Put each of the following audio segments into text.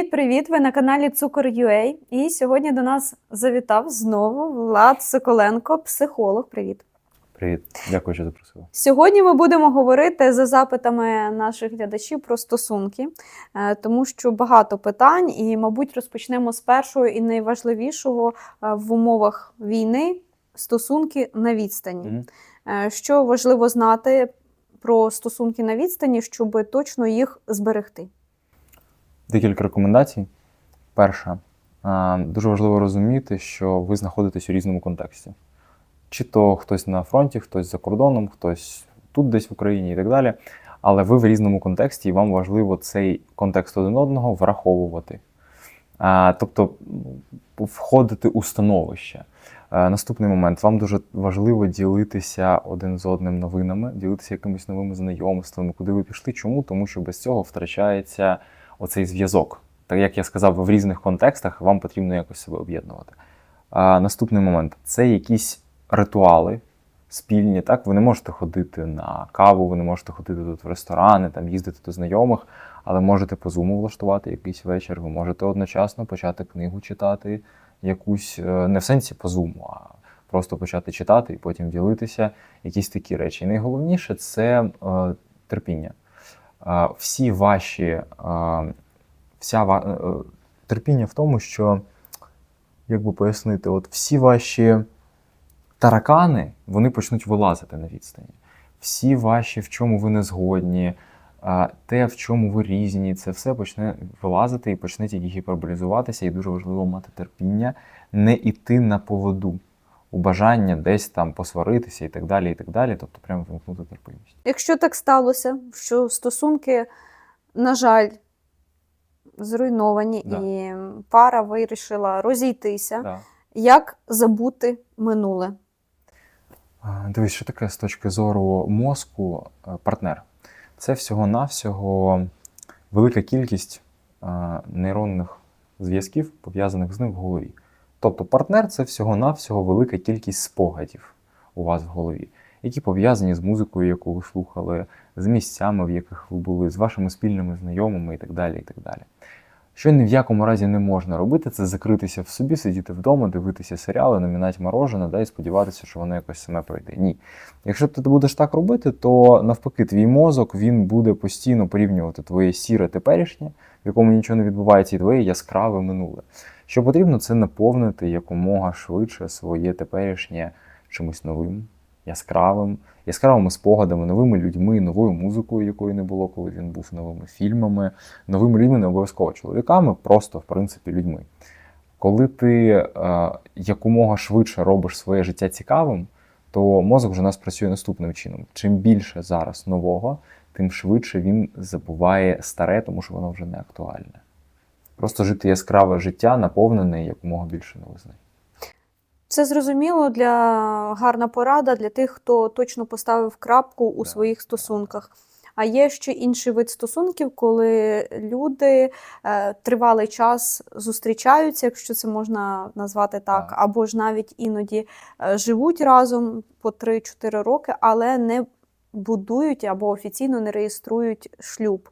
Привіт-привіт! Ви на каналі Цукор.ua. І сьогодні до нас завітав знову Влад Соколенко, психолог. Привіт. Привіт, дякую, що запросила. Сьогодні ми будемо говорити за запитами наших глядачів про стосунки, е, тому що багато питань, і, мабуть, розпочнемо з першого і найважливішого е, в умовах війни стосунки на відстані. Е, Що важливо знати про стосунки на відстані, щоб точно їх зберегти? Декілька рекомендацій. Перша, дуже важливо розуміти, що ви знаходитесь у різному контексті. Чи то хтось на фронті, хтось за кордоном, хтось тут десь в Україні і так далі. Але ви в різному контексті, і вам важливо цей контекст один одного враховувати. Тобто входити у становище. Наступний момент. Вам дуже важливо ділитися один з одним новинами, ділитися якимись новими знайомствами, куди ви пішли. Чому? Тому що без цього втрачається оцей зв'язок. Так як я сказав, в різних контекстах вам потрібно якось себе об'єднувати. А, наступний момент це якісь ритуали спільні. Так, ви не можете ходити на каву, ви не можете ходити тут в ресторани, там їздити до знайомих, але можете по зуму влаштувати якийсь вечір. Ви можете одночасно почати книгу читати, якусь е, не в сенсі по зуму, а просто почати читати і потім ділитися. Якісь такі речі. І найголовніше це е, терпіння. Всі ваші вся е, терпіння в тому, що, як би пояснити, от всі ваші таракани вони почнуть вилазити на відстані. Всі ваші, в чому ви не згодні, те, в чому ви різні, це все почне вилазити і почне тільки гіперболізуватися. І дуже важливо мати терпіння, не йти на поводу у бажання десь там посваритися і так далі. і так далі. Тобто, прямо вимкнути терпимість. Якщо так сталося, що стосунки, на жаль, зруйновані, Да. і пара вирішила розійтися, Да. як забути минуле? Дивись, що таке з точки зору мозку е, партнер? Це всього-навсього велика кількість е, нейронних зв'язків, пов'язаних з ним в голові. Тобто партнер це всього-навсього велика кількість спогадів у вас в голові, які пов'язані з музикою, яку ви слухали, з місцями, в яких ви були, з вашими спільними знайомими і так далі. І так далі. Що ні в якому разі не можна робити, це закритися в собі, сидіти вдома, дивитися серіали, намінати морожене, да, і сподіватися, що воно якось саме пройде. Ні. Якщо ти будеш так робити, то навпаки, твій мозок він буде постійно порівнювати твоє сіре теперішнє, в якому нічого не відбувається, і твоє яскраве минуле. Що потрібно, це наповнити якомога швидше своє теперішнє чимось новим, яскравим, яскравими спогадами, новими людьми, новою музикою, якої не було, коли він був новими фільмами, новими людьми, не обов'язково чоловіками, просто в принципі людьми. Коли ти е, якомога швидше робиш своє життя цікавим, то мозок вже у нас працює наступним чином. Чим більше зараз нового, тим швидше він забуває старе, тому що воно вже не актуальне. Просто жити яскраве життя, наповнене якомога більше новизни. Це зрозуміло для гарна порада для тих, хто точно поставив крапку у Да, своїх стосунках. А є ще інший вид стосунків, коли люди е, тривалий час зустрічаються, якщо це можна назвати так, Так. або ж навіть іноді е, живуть разом по 3-4 роки, але не будують або офіційно не реєструють шлюб.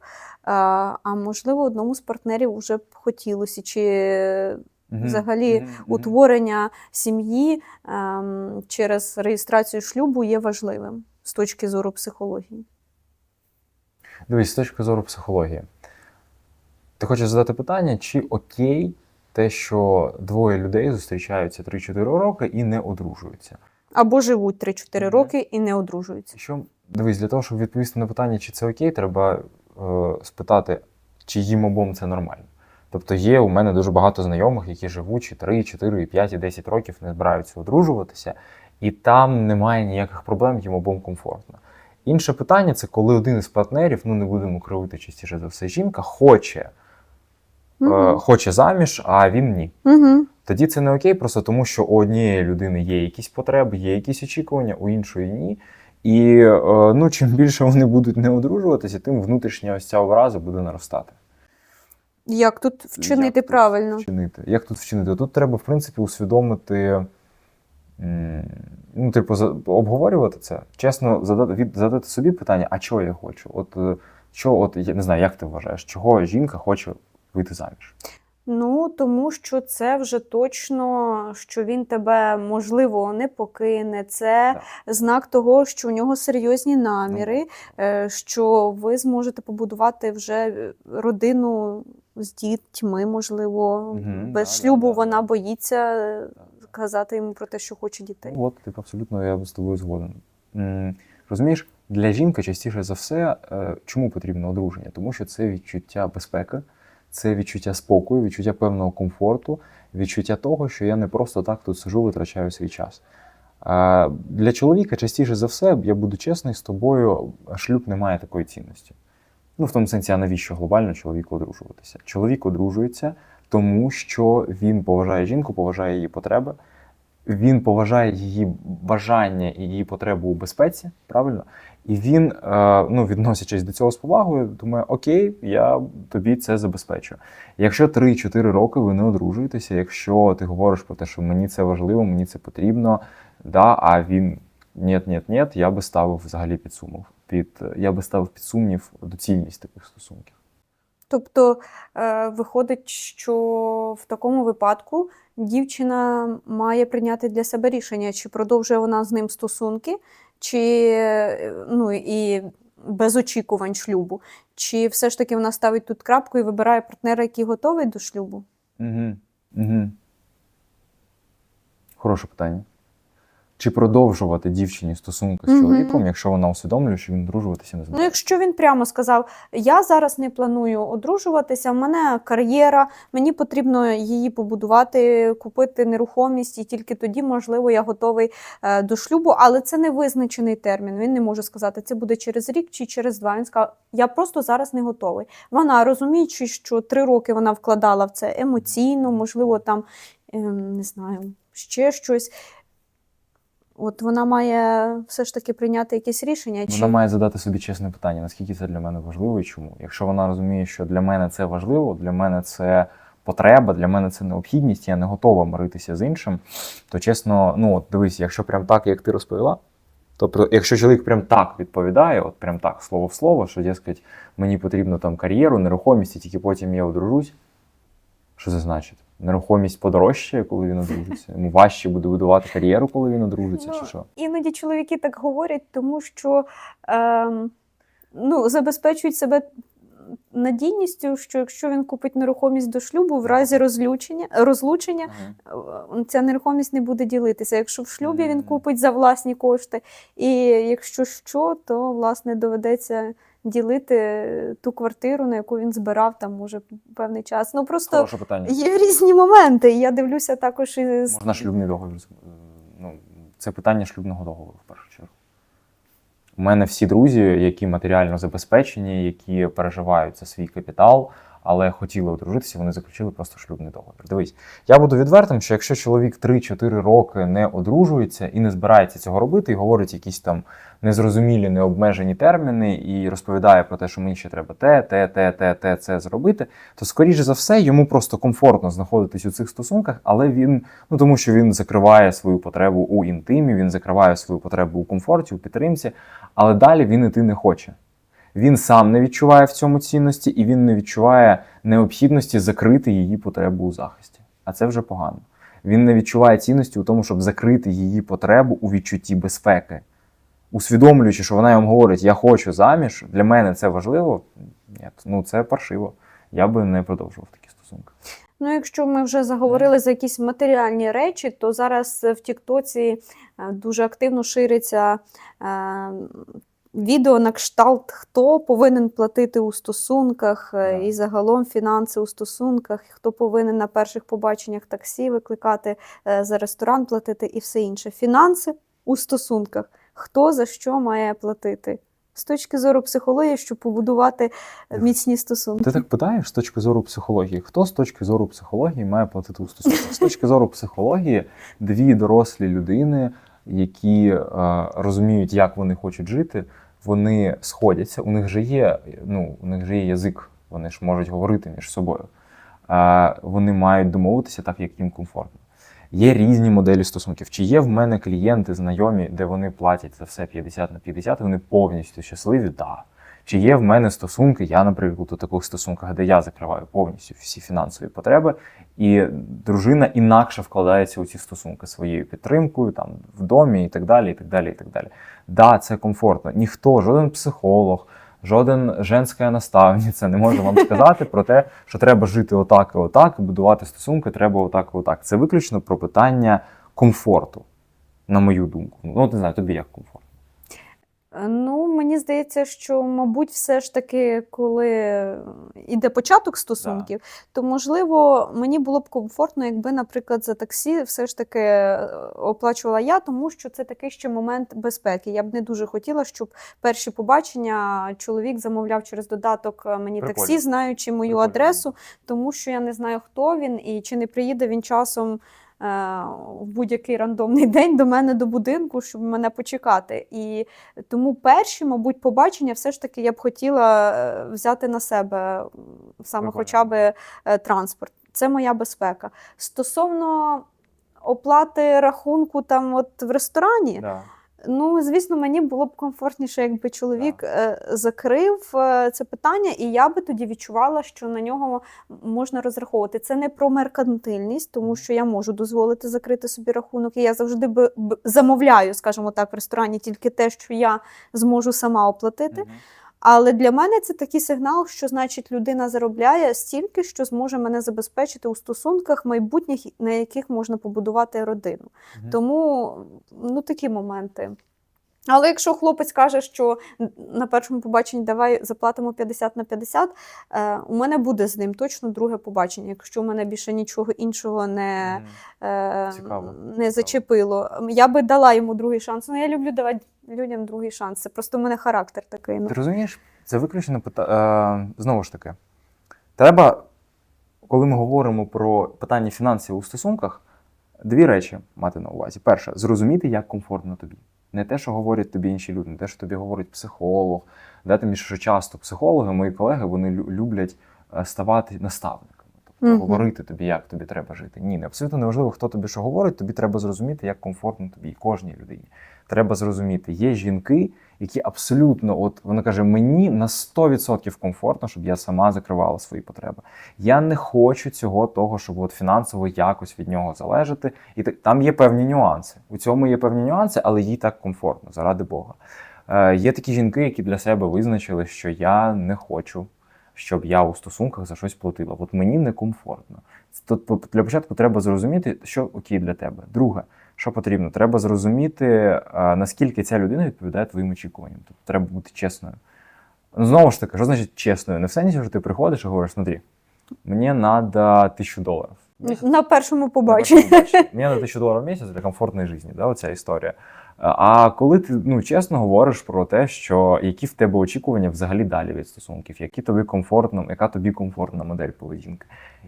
А можливо, одному з партнерів вже б хотілося, чи Взагалі, утворення сім'ї ем, через реєстрацію шлюбу є важливим з точки зору психології. Дивись, з точки зору психології. Ти хочеш задати питання, чи окей те, що двоє людей зустрічаються 3-4 роки і не одружуються? Або живуть 3-4 Мгм. роки і не одружуються. Що дивись, для того, щоб відповісти на питання, чи це окей, треба спитати, чи їм обом це нормально. Тобто є у мене дуже багато знайомих, які живуть і 3, 4, 5, і 10 років не збираються одружуватися, і там немає ніяких проблем, їм обом комфортно. Інше питання це коли один із партнерів, ну не будемо кривити частіше за все, жінка хоче, е, Угу. хоче заміж, а він ні. Угу. Тоді це не окей, просто тому що у однієї людини є якісь потреби, є якісь очікування, у іншої ні. І е, ну, чим більше вони будуть не одружуватися, тим внутрішня ось ця образа буде наростати. Як тут вчинити Як тут? Вчинити. Як тут вчинити? Тут треба, в принципі, усвідомити, ну, типу, обговорювати це. Чесно, задати, від, задати собі питання, а чого я хочу? От, е, що, от, я не знаю, як ти вважаєш, чого жінка хоче вийти заміж? Ну, тому що це вже точно, що він тебе можливо не покине. Це Так. знак того, що у нього серйозні наміри, е, що ви зможете побудувати вже родину з дітьми, можливо. Мгм, Без да, шлюбу да, вона да. боїться казати йому про те, що хоче дітей. Ну, от, типу, абсолютно я з тобою згоден. Розумієш, для жінки частіше за все, е, чому потрібно одруження? Тому що це відчуття безпеки, це відчуття спокою, відчуття певного комфорту, відчуття того, що я не просто так тут сижу, витрачаю свій час. Для чоловіка частіше за все, я буду чесний з тобою, шлюб не має такої цінності. Ну, в тому сенсі, а навіщо глобально чоловіку одружуватися? Чоловік одружується, тому що він поважає жінку, поважає її потреби, він поважає її бажання і її потребу у безпеці, правильно? І він, е, ну, відносячись до цього з повагою, думає: Окей, я тобі це забезпечу. Якщо 3-4 роки ви не одружуєтеся, якщо ти говориш про те, що мені це важливо, мені це потрібно, да, а він ні, ні, ні, я би ставив взагалі під сумнів. Під, я би ставив під сумнів доцільність таких стосунків. Тобто е, виходить, що в такому випадку дівчина має прийняти для себе рішення, чи продовжує вона з ним стосунки, чи ну, і без очікувань шлюбу, чи все ж таки вона ставить тут крапку і вибирає партнера, який готовий до шлюбу. Угу. Угу. Хороше питання. Чи продовжувати дівчині стосунки з чоловіком, якщо вона усвідомлює, що він одружуватися не Ну, якщо він прямо сказав: я зараз не планую одружуватися, в мене кар'єра, мені потрібно її побудувати, купити нерухомість, і тільки тоді, можливо, я готовий е, до шлюбу, але це не визначений термін. Він не може сказати, це буде через рік чи через два. Він сказав, я просто зараз не готовий. Вона розуміючи, що три роки вона вкладала в це емоційно, можливо, там ем, не знаю, ще щось. От вона має все ж таки прийняти якесь рішення. Чи... Вона має задати собі чесне питання, наскільки це для мене важливо і чому. Якщо вона розуміє, що для мене це важливо, для мене це потреба, для мене це необхідність, я не готова миритися з іншим, то чесно, ну от дивись, якщо прям так, як ти розповіла, тобто, якщо чоловік прям так відповідає, от прям так, слово в слово, що дескать, мені потрібно там кар'єру, нерухомість, і тільки потім я одружусь, що це значить? Нерухомість подорожчає, коли він одружиться. Йому важче буде будувати кар'єру, коли він одружиться, чи Ну, що? Іноді чоловіки так говорять, тому що ем, ну, забезпечують себе надійністю, що якщо він купить нерухомість до шлюбу, в разі розлучення, розлучення е, ця нерухомість не буде ділитися. Якщо в шлюбі він купить за власні кошти, і якщо що, то власне доведеться ділити ту квартиру, на яку він збирав там, уже певний час. Ну просто Хороше питання. є різні моменти. Я дивлюся також і з Можна шлюбний договір. з- е, Ну, це питання шлюбного договору в першу чергу. У мене всі друзі, які матеріально забезпечені, які переживають за свій капітал, але хотіли одружитися, вони заключили просто шлюбний договір. Дивись, я буду відвертим, що якщо чоловік 3-4 роки не одружується і не збирається цього робити, і говорить якісь там незрозумілі, необмежені терміни, і розповідає про те, що мені ще треба те, те, те, те, те, це зробити, то скоріше за все йому просто комфортно знаходитись у цих стосунках, але він Ну тому що він закриває свою потребу у інтимі, він закриває свою потребу у комфорті, у підтримці, але далі він іти не хоче. Він сам не відчуває в цьому цінності, і він не відчуває необхідності закрити її потребу у захисті. А це вже погано. Він не відчуває цінності у тому, щоб закрити її потребу у відчутті безпеки. Усвідомлюючи, що вона йому говорить, я хочу заміж, для мене це важливо. Ні, ну це паршиво. Я би не продовжував такі стосунки. Ну, якщо ми вже заговорили за якісь матеріальні речі, то зараз в Тіктоці е, дуже активно шириться е, відео на кшталт, хто повинен платити у стосунках е, Так. і загалом фінанси у стосунках, хто повинен на перших побаченнях таксі викликати, е, за ресторан платити і все інше. Фінанси у стосунках. Хто за що має платити? З точки зору психології, щоб побудувати е, міцні стосунки. Ти так питаєш з точки зору психології, хто з точки зору психології має платити у стосунках? З точки зору психології, дві дорослі людини, які е, розуміють, як вони хочуть жити, вони сходяться. У них же є, ну, у них же є язик, вони ж можуть говорити між собою. Е, вони мають домовитися так, як їм комфортно. Є різні моделі стосунків. Чи є в мене клієнти, знайомі, де вони платять за все 50 на 50, і вони повністю щасливі? Так. Чи є в мене стосунки, я, наприклад, у таких стосунках, де я закриваю повністю всі фінансові потреби, і дружина інакше вкладається у ці стосунки своєю підтримкою, там в домі і так далі. і так далі, і так далі. Да, це комфортно. Ніхто, жоден психолог, жоден женська наставниця не може вам сказати про те, що треба жити отак і отак, будувати стосунки треба отак і отак. Це виключно про питання комфорту, на мою думку. Ну, от не знаю, тобі як комфортно. Е, Ну, мені здається, що, мабуть, все ж таки, коли іде початок стосунків, то можливо мені було б комфортно, якби, наприклад, за таксі все ж таки е, оплачувала я, тому що це такий ще момент безпеки. Я б не дуже хотіла, щоб перші побачення чоловік замовляв через додаток е, мені Прикольно. таксі, знаючи мою Прикольно. адресу, тому що я не знаю, хто він і чи не приїде він часом. Е, В будь-який рандомний день до мене до будинку, щоб мене почекати. І тому перші, мабуть, побачення все ж таки я б хотіла е, взяти на себе саме хоча б е, транспорт. Це моя безпека. Стосовно оплати рахунку там от в ресторані, Да. Ну звісно, мені було б комфортніше, якби чоловік е, закрив е, це питання, і я би тоді відчувала, що на нього можна розраховувати. Це не про меркантильність, тому що я можу дозволити закрити собі рахунок. І я завжди би, б- замовляю, скажімо так, в ресторані тільки те, що я зможу сама оплатити. Мгм. Але для мене це такий сигнал, що значить людина заробляє стільки, що зможе мене забезпечити у стосунках майбутніх, на яких можна побудувати родину. Угу. Тому ну такі моменти. Але якщо хлопець каже, що на першому побаченні давай заплатимо 50 на 50, е, у мене буде з ним точно друге побачення, якщо у мене більше нічого іншого не, е, Цікаво, не цікаво. зачепило. Я би дала йому другий шанс. Ну, я люблю давати людям другий шанс. Це просто в мене характер такий. Ну. Ти розумієш, це виключно питання. Е, знову ж таки, треба, коли ми говоримо про питання фінансів у стосунках, дві речі мати на увазі. Перше, зрозуміти, як комфортно тобі. Не те, що говорять тобі інші люди, не те, що тобі говорить психолог. Да, тим більше, що часто психологи, мої колеги, вони люблять е, ставати наставниками. Тобто Мгм. говорити тобі, як тобі треба жити. Ні, не абсолютно неважливо, хто тобі що говорить, тобі треба зрозуміти, як комфортно тобі, кожній людині. Треба зрозуміти, є жінки, які абсолютно, от вона каже, мені на 100% комфортно, щоб я сама закривала свої потреби. Я не хочу цього того, щоб от фінансово якось від нього залежати. І так там є певні нюанси. У цьому є певні нюанси, але їй так комфортно, заради Бога. Е, є такі жінки, які для себе визначили, що я не хочу, щоб я у стосунках за щось платила. От мені некомфортно. Тут для початку треба зрозуміти, що окей для тебе. Друге, що потрібно, треба зрозуміти, наскільки ця людина відповідає твоїм очікуванням. Тобто треба бути чесною. Ну, Знову ж таки, що значить чесною? Не в сенсі, що ти приходиш і говориш, смотри, мені треба тисячу доларів. На першому побаченні. Мені на тисячу доларів в місяць для комфортної житті, да, оця історія. А коли ти ну, чесно говориш про те, що які в тебе очікування взагалі далі від стосунків, які тобі комфортно, яка тобі комфортна модель поведінки.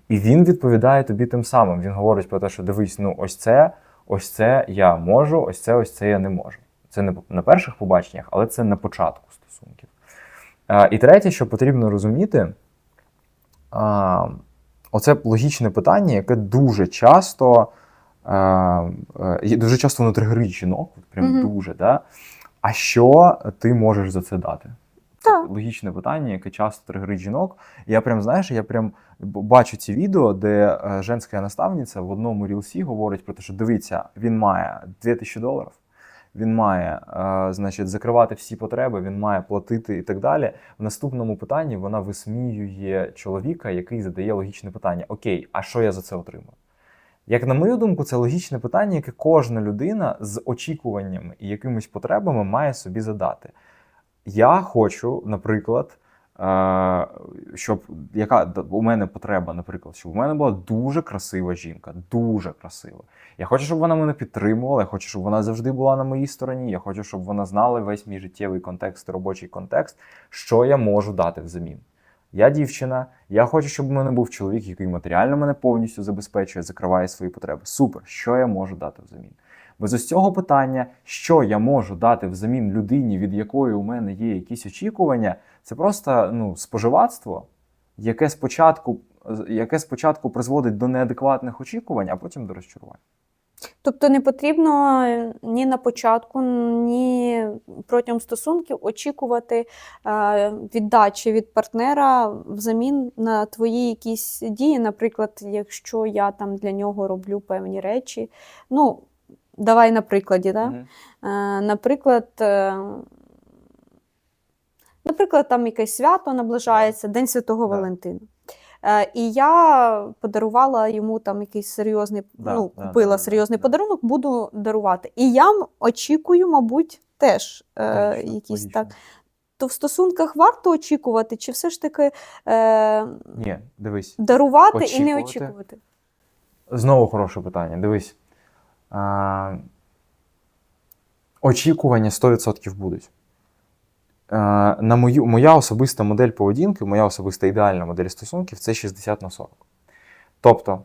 І він відповідає тобі тим самим. Він говорить про те, що дивись, ну ось це, ось це я можу, ось це, ось це я не можу. Це не на перших побаченнях, але це на початку стосунків. А, і третє, що потрібно розуміти, а, оце логічне питання, яке дуже часто, е, дуже часто воно тригерить жінок, прям Мгм. дуже, да? А що ти можеш за це дати? Це логічне питання, яке часто тригерить жінок. Я прям, знаєш, я прям бачу ці відео, де е, женська наставниця в одному рілсі говорить про те, що дивіться, він має 2000 доларів, він має, е, значить, закривати всі потреби, він має платити і так далі. В наступному питанні вона висміює чоловіка, який задає логічне питання: Окей, а що я за це отримую? Як на мою думку, це логічне питання, яке кожна людина з очікуваннями і якимись потребами має собі задати. Я хочу, наприклад, е, щоб яка у мене потреба, наприклад, щоб у мене була дуже красива жінка, дуже красива. Я хочу, щоб вона мене підтримувала, я хочу, щоб вона завжди була на моїй стороні. Я хочу, щоб вона знала весь мій життєвий контекст, робочий контекст, що я можу дати взамін. Я дівчина, я хочу, щоб у мене був чоловік, який матеріально мене повністю забезпечує, закриває свої потреби. Супер, що я можу дати взамін? Без ось цього питання, що я можу дати взамін людині, від якої у мене є якісь очікування, це просто ну, споживацтво, яке спочатку, яке спочатку призводить до неадекватних очікувань, а потім до розчарувань. Тобто не потрібно е, ні на початку, ні протягом стосунків очікувати е, віддачі від партнера взамін на твої якісь дії. Наприклад, якщо я там для нього роблю певні речі. Ну, давай на прикладі, да? Мгм. Е, Наприклад, е, наприклад, там якесь свято наближається, День Святого Да. Валентина. І я подарувала йому там якийсь серйозний, Да, ну, купила да, серйозний да. подарунок, буду дарувати. І я очікую, мабуть, теж е, якісь так. То в стосунках варто очікувати, чи все ж таки е, Ні, дивись. дарувати і не Очікувати. очікувати? Знову хороше питання. Дивись. А, очікування 100% будуть. А, на мою, моя особиста модель поведінки, моя особиста ідеальна модель стосунків це 60 на 40. Тобто,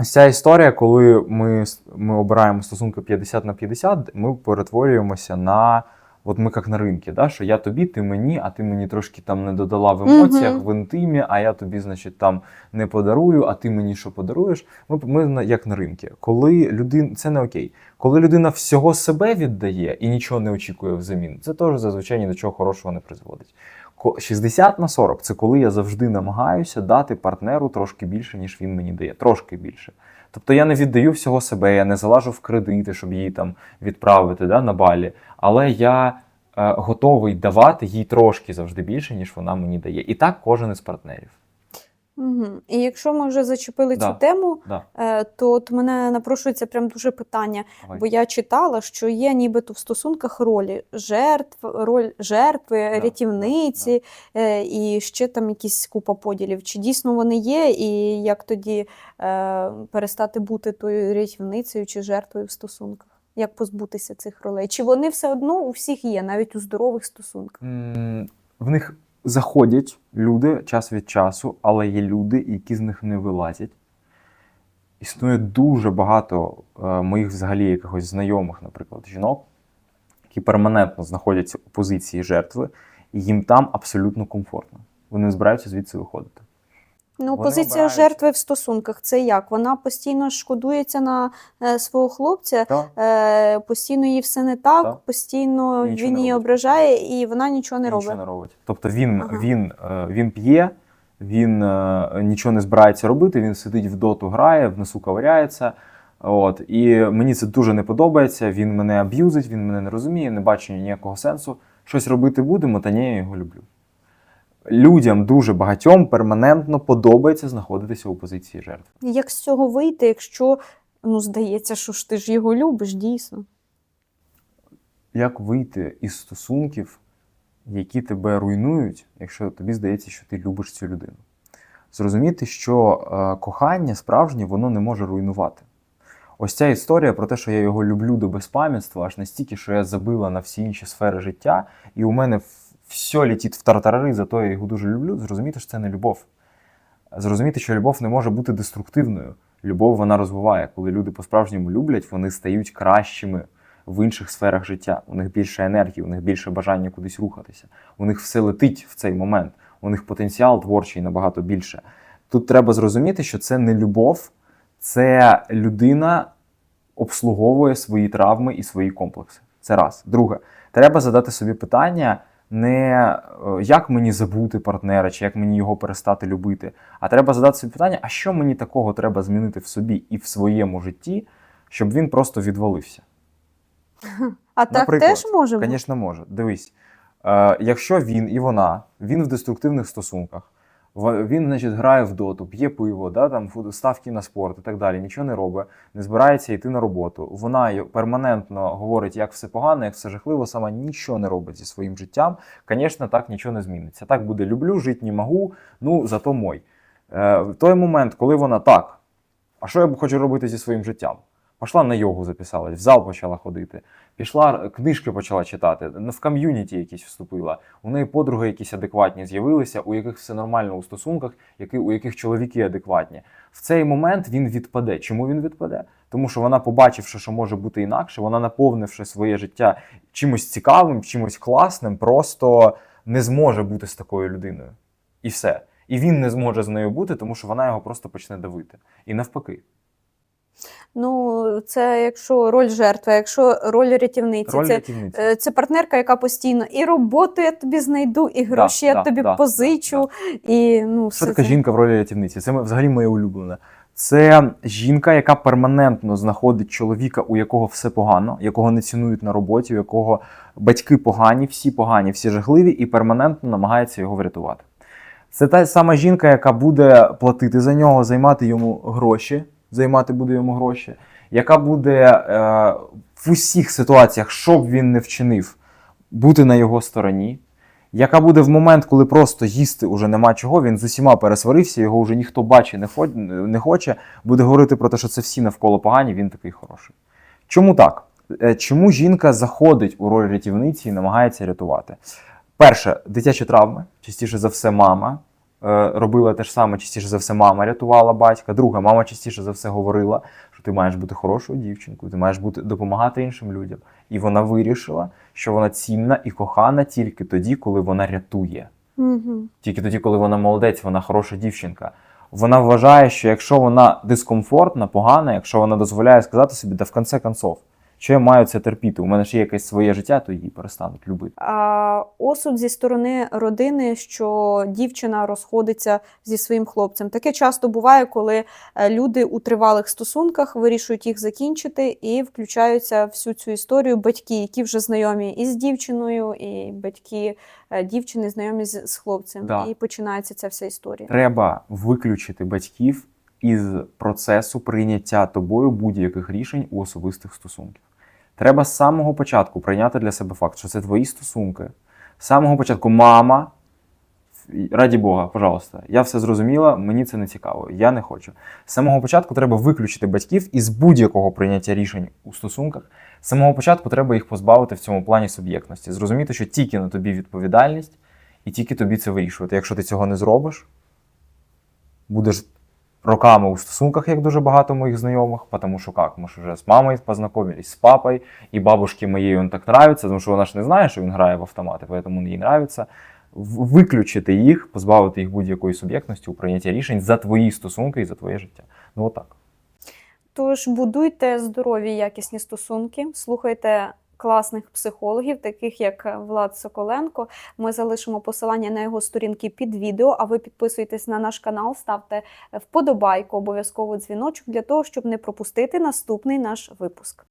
ось ця історія, коли ми, ми обираємо стосунки 50 на 50, ми перетворюємося на. От ми як на ринку, да? що я тобі, ти мені, а ти мені трошки там не додала в емоціях, Мгм. в інтимі, а я тобі, значить, там не подарую, а ти мені що подаруєш. Ми, ми на- як на ринку. Коли людина, це не окей. Коли людина всього себе віддає і нічого не очікує взамін, це теж зазвичай ні до чого хорошого не призводить. Ко- 60 на 40 це коли я завжди намагаюся дати партнеру трошки більше, ніж він мені дає. Трошки більше. Тобто я не віддаю всього себе, я не залажу в кредити, щоб її там відправити да, на балі. Але я е, готовий давати їй трошки завжди більше, ніж вона мені дає. І так кожен із партнерів. Угу. І якщо ми вже зачепили Да. цю тему, Да. е, то от мене напрошується прям дуже питання. Давай. Бо я читала, що є нібито в стосунках ролі жертв, роль жертви, рятівниці е, і ще там якісь купа поділів. Чи дійсно вони є, і як тоді е, перестати бути тою рятівницею чи жертвою в стосунках? Як позбутися цих ролей? Чи вони все одно у всіх є, навіть у здорових стосунках? М, В них заходять люди час від часу, але є люди, які з них не вилазять. Існує дуже багато е, моїх взагалі якихось знайомих, наприклад, жінок, які перманентно знаходяться у позиції жертви, і їм там абсолютно комфортно. Вони збираються звідси виходити. Ну, Вони позиція обирають. жертви в стосунках це як? Вона постійно шкодується на е, свого хлопця, е, постійно їй все не так, Так. постійно нічого він не її робить. ображає, і вона нічого не І робить. Нічого не робить. Тобто він, Ага. він, е, він п'є, він е, нічого не збирається робити, він сидить в доту, грає, в носу ковиряється. От, і мені це дуже не подобається. Він мене аб'юзить, він мене не розуміє, не бачу ніякого сенсу. Щось робити будемо, та ні, я його люблю. Людям дуже багатьом перманентно подобається знаходитися у позиції жертви. Як з цього вийти, якщо ну здається, що ж ти ж його любиш, дійсно. Як вийти із стосунків, які тебе руйнують, якщо тобі здається, що ти любиш цю людину? Зрозуміти, що е, кохання справжнє воно не може руйнувати. Ось ця історія про те, що я його люблю до безпам'ятства, аж настільки, що я забила на всі інші сфери життя, і у мене все летить в тартарари, зато я його дуже люблю. Зрозуміти, що це не любов. Зрозуміти, що любов не може бути деструктивною. Любов вона розвиває. Коли люди по-справжньому люблять, вони стають кращими в інших сферах життя. У них більше енергії, у них більше бажання кудись рухатися. У них все летить в цей момент. У них потенціал творчий набагато більше. Тут треба зрозуміти, що це не любов, це людина обслуговує свої травми і свої комплекси. Це раз. Друге, треба задати собі питання. Не е, як мені забути партнера, чи як мені його перестати любити, а треба задати собі питання, а що мені такого треба змінити в собі і в своєму житті, щоб він просто відвалився. А так теж може. Звісно, може. Дивись, е, якщо він і вона, він в деструктивних стосунках, він, значить, грає в доту, п'є пиво, да, там, ставки на спорт і так далі, нічого не робить, не збирається йти на роботу. Вона перманентно говорить, як все погано, як все жахливо, сама нічого не робить зі своїм життям. Звісно, так нічого не зміниться. Так буде люблю, жити не можу, ну зато мой. Е, в той момент, коли вона так, а що я хочу робити зі своїм життям? Пішла на йогу записалась, в зал почала ходити, пішла книжки почала читати, в ком'юніті якісь вступила. У неї подруги якісь адекватні з'явилися, у яких все нормально у стосунках, які, у яких чоловіки адекватні. В цей момент він відпаде. Чому він відпаде? Тому що вона, побачивши, що може бути інакше, вона наповнивши своє життя чимось цікавим, чимось класним, просто не зможе бути з такою людиною. І все. І він не зможе з нею бути, тому що вона його просто почне давити. І навпаки. Ну, це якщо роль жертви, якщо роль рятівниці, Роль це, рятівниці. е, це партнерка, яка постійно і роботу я тобі знайду, і гроші я да, тобі да, позичу. І, ну, Що все таке це. жінка в ролі рятівниці? Це взагалі моє улюблене. Це жінка, яка перманентно знаходить чоловіка, у якого все погано, якого не цінують на роботі, у якого батьки погані, всі погані, всі жахливі, і перманентно намагається його врятувати. Це та сама жінка, яка буде платити за нього, займати йому гроші, займати буде йому гроші, яка буде е, в усіх ситуаціях, що б він не вчинив, бути на його стороні, яка буде в момент, коли просто їсти уже нема чого, він з усіма пересварився, його вже ніхто бачить, не, хо- не хоче, буде говорити про те, що це всі навколо погані, він такий хороший. Чому так? Е, Чому жінка заходить у роль рятівниці і намагається рятувати? Перше, дитячі травми, частіше за все, мама. Е, Робила те ж саме, частіше за все, мама рятувала батька. Друга, мама частіше за все говорила, що ти маєш бути хорошою дівчинкою, ти маєш бути допомагати іншим людям. І вона вирішила, що вона цінна і кохана тільки тоді, коли вона рятує. Мгм. Тільки тоді, коли вона молодець, вона хороша дівчинка. Вона вважає, що якщо вона дискомфортна, погана, якщо вона дозволяє сказати собі, да в конце концов, що я маю це терпіти, у мене ж є якесь своє життя, то її перестануть любити. А, осуд зі сторони родини, що дівчина розходиться зі своїм хлопцем. Таке часто буває, коли е, люди у тривалих стосунках вирішують їх закінчити і включаються в всю цю історію батьки, які вже знайомі із дівчиною, і батьки е, дівчини знайомі з, з хлопцем. Да. І починається ця вся історія. Треба виключити батьків із процесу прийняття тобою будь-яких рішень у особистих стосунках. Треба з самого початку прийняти для себе факт, що це твої стосунки. З самого початку, мама, раді Бога, пожалуйста, я все зрозуміла, мені це не цікаво, я не хочу. З самого початку треба виключити батьків із будь-якого прийняття рішень у стосунках. З самого початку треба їх позбавити в цьому плані суб'єктності. Зрозуміти, що тільки на тобі відповідальність, і тільки тобі це вирішувати. Якщо ти цього не зробиш, будеш роками у стосунках, як дуже багато моїх знайомих, тому що як, ми ж вже з мамою познайомились, з папою, і бабушці моєї він так нравиться, тому що вона ж не знає, що він грає в автомати, тому їй нравиться. Виключити їх, позбавити їх будь-якої суб'єктності у прийнятті рішень за твої стосунки і за твоє життя. Ну отак. Тож будуйте здорові якісні стосунки, слухайте класних психологів, таких як Влад Соколенко. Ми залишимо посилання на його сторінки під відео. А ви підписуйтесь на наш канал, ставте вподобайку, обов'язково дзвіночок для того, щоб не пропустити наступний наш випуск.